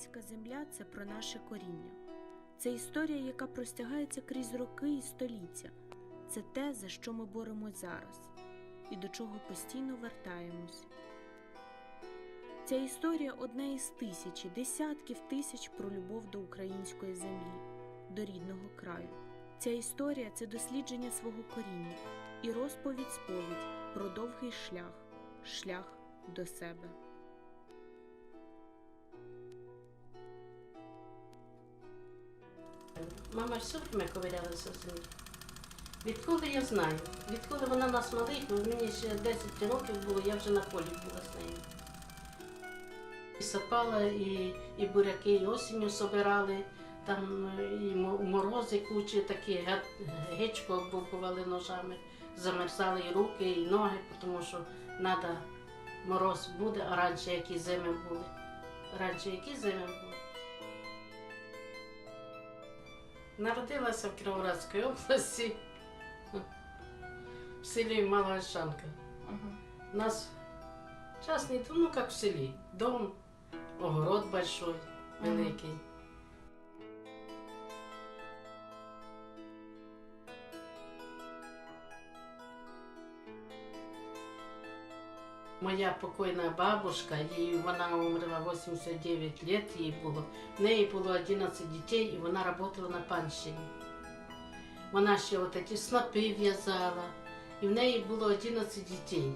Українська земля це про наше коріння. Це історія, яка простягається крізь роки і століття. Це те, за що ми боремось зараз, і до чого постійно вертаємось. Ця історія одна із тисячі, десятків тисяч про любов до української землі, до рідного краю. Ця історія це дослідження свого коріння і розповідь сповідь про довгий шлях, шлях до себе. Мама все время ковирялася в землі. Відколи я знаю, відколи вона нас малих, ну, мені ще 10 років було, я вже на полі була з нею. І сапала, і, і буряки, і осінню собирали, там і морози кучі такі, гичку оббували ножами, замерзали і руки, і ноги, тому що треба мороз буде, а раніше які зими були. Раніше які зими були. Народилася в Кіровоградській області в селі Малоольшанка. У нас частний дом, ну як в селі. Дом, огород большой, великий. Моя покойна бабушка, їй вона умерла 89 лет, їй було. В неї було 11 дітей і вона працювала на панщині. Вона ще отакі снопи в'язала, і в неї було 11 дітей.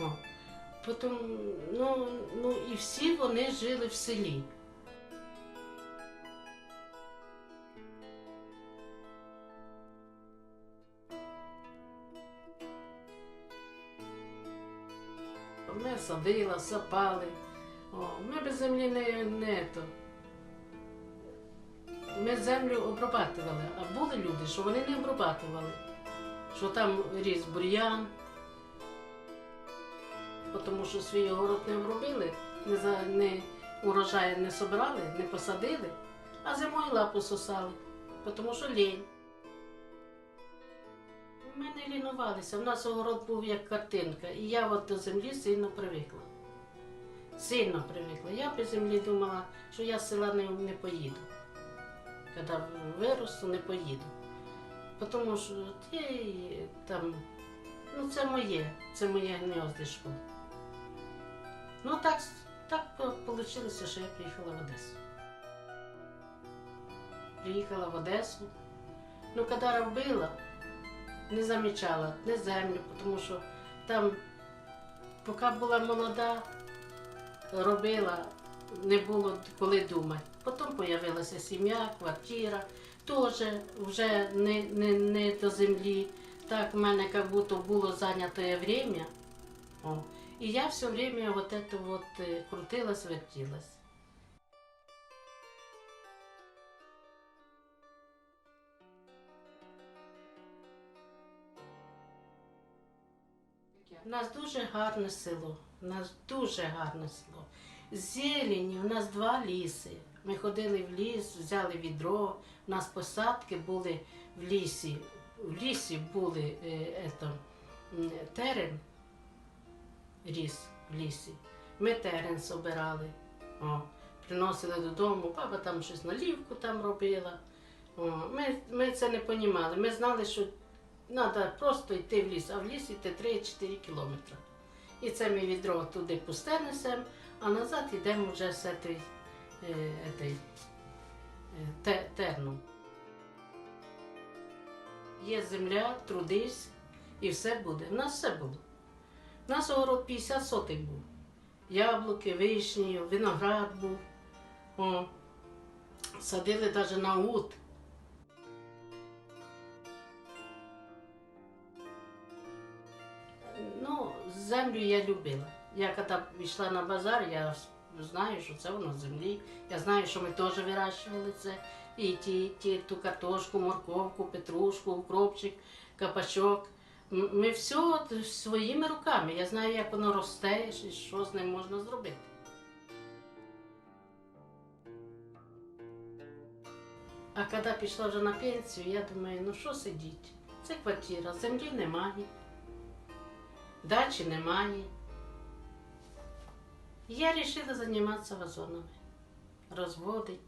О. Потім, ну, ну і всі вони жили в селі. Ми садила, сапали. О, ми без землі не, не то. Ми землю обрабатували, а були люди, що вони не обрабатували. Що там ріс бур'ян, тому що свій огород не обробили, не, за, не урожай не собирали, не посадили, а зимою лапу сосали, тому що лінь. Ми не лінувалися, у нас огород був як картинка, і я от до землі сильно привикла. Сильно привикла. Я без землі думала, що я з села не, не поїду. Коли виросту, не поїду. Тому що ти там, ну це моє, це моє гнездишко. Ну так, так вийшло, що я приїхала в Одесу. Приїхала в Одесу. Ну, коли робила, не замічала не землю, тому що там, поки була молода, робила, не було коли думати. Потім з'явилася сім'я, квартира, теж вже не, не, не до землі. Так, в мене як будто було зайнятое время. О. І я все время вот это вот е, крутилась, вертілась. У нас дуже гарне село. У нас дуже гарне село. Зелені, у нас два ліси. Ми ходили в ліс, взяли відро. У нас посадки були в лісі. В лісі були е, м, терен, ріс в лісі. Ми терен собирали. О, приносили додому, баба там щось налівку там робила. О, ми, ми це не розуміли. Ми знали, що Треба просто йти в ліс, а в ліс йти 3-4 кілометри. І це ми відро туди пусте несемо, а назад йдемо вже з е, е, те, терну. Є земля, трудись і все буде. У нас все було. У нас огород 50 сотих був. Яблуки, вишні, виноград був. Садили навіть на ут. Землю я любила. Я коли йшла на базар, я знаю, що це воно з землі. Я знаю, що ми теж вирощували це. І ті, ті, ту картошку, морковку, петрушку, укропчик, капачок. Ми все своїми руками. Я знаю, як воно росте і що з ним можна зробити. А коли пішла вже на пенсію, я думаю, ну що сидіть? Це квартира, землі немає. Дачі немає. Я вирішила займатися вазонами. розводить,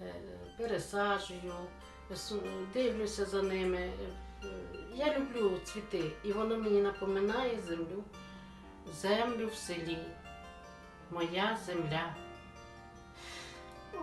е, пересаджую, дивлюся за ними. Я люблю цвіти, і воно мені напоминає землю, землю в селі. Моя земля. Ой.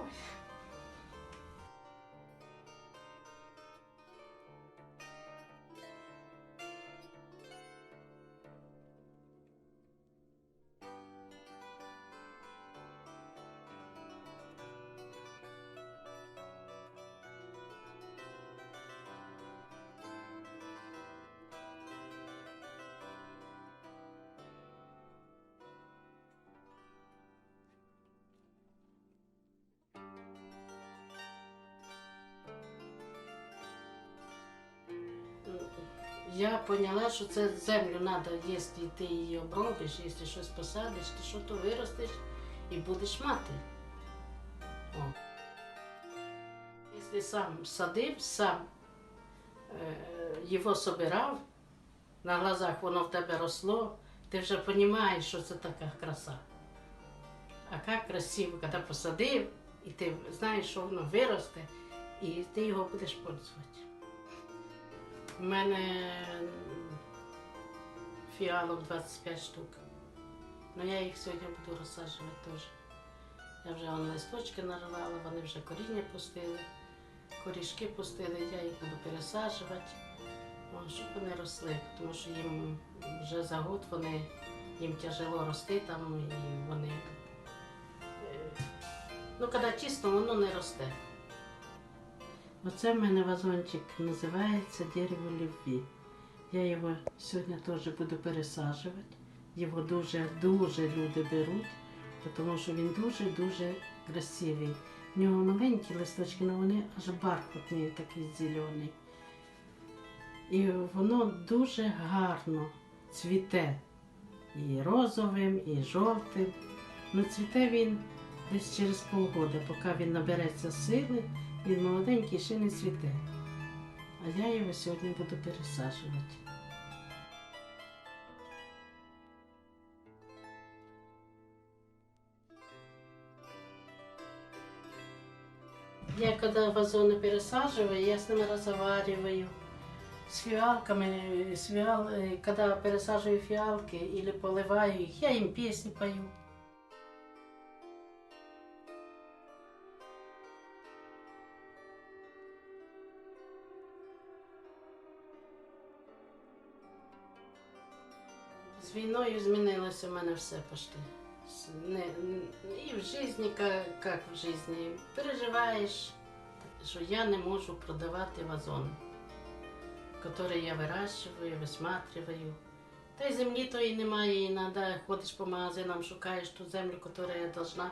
Я поняла, що це землю треба, якщо ти її обробиш, якщо щось посадиш, ти що то виростеш і будеш мати. О. Якщо сам садив, сам е, його собирав, на глазах воно в тебе росло, ти вже розумієш, що це така краса. А як красиво, коли посадив, і ти знаєш, що воно виросте, і ти його будеш пользувати. У мене фіалок 25 штук. Ну я їх сьогодні буду розсаджувати теж. Я вже вон, листочки нарвала, вони вже коріння пустили, корішки пустили, я їх буду пересаджувати, щоб вони росли, тому що їм вже за год вони, їм тяжело рости там і вони. е, Ну, коли чисто, воно не росте. Оце в мене вазончик називається дерево любві. Я його сьогодні теж буду пересаджувати. Його дуже-дуже люди беруть, тому що він дуже-дуже красивий. В нього маленькі листочки, але вони аж бархатні, такий зелений. І воно дуже гарно цвіте. І розовим, і жовтим. Ну цвіте він десь через полгода, поки він набереться сили. Він молоденький, ще не цвіте. А я його сьогодні буду пересаджувати. Я когда вазоны пересаживаю, я с ними разговариваю. С фиалками, с фиал, э, когда пересаживаю фиалки или поливаю их, я им песни пою. З війною змінилося в мене все почти. С- Не, і в житті, як, в житті. Переживаєш, що я не можу продавати вазони, які я вирощую, висматриваю. Та й землі немає, і треба ходиш по магазинам, шукаєш ту землю, яка я должна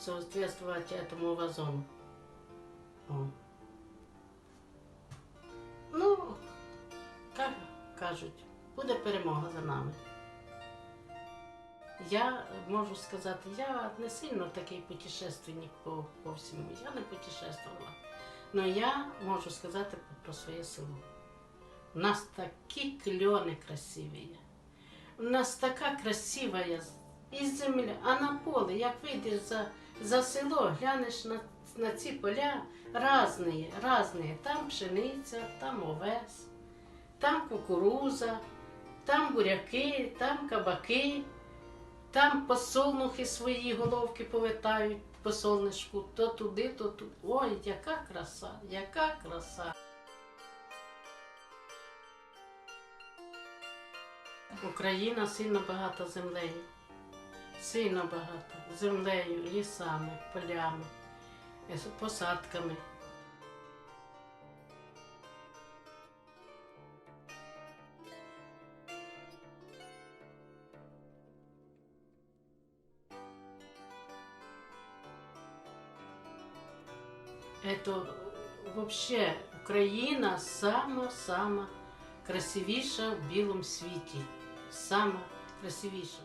соответствовать этому вазону. О. Ну, як кажуть, буде перемога за нами. Я можу сказати, я не сильно такий путешественник по, по всьому. Я не путешествувала. Але я можу сказати про своє село. У нас такі кльони красиві. У нас така красива і земля, а на поле, як вийдеш за, за село, глянеш на, на ці поля різні, різні. Там пшениця, там овес, там кукуруза, там буряки, там кабаки. Там посолнухи свої головки повитають по сонечку, то туди, то туди. Ой, яка краса, яка краса. Україна сильно багата землею. Сильно багата. Землею, лісами, полями, посадками. Это вообще Україна сама-сама красивіша в білому світі. Сама красивіша.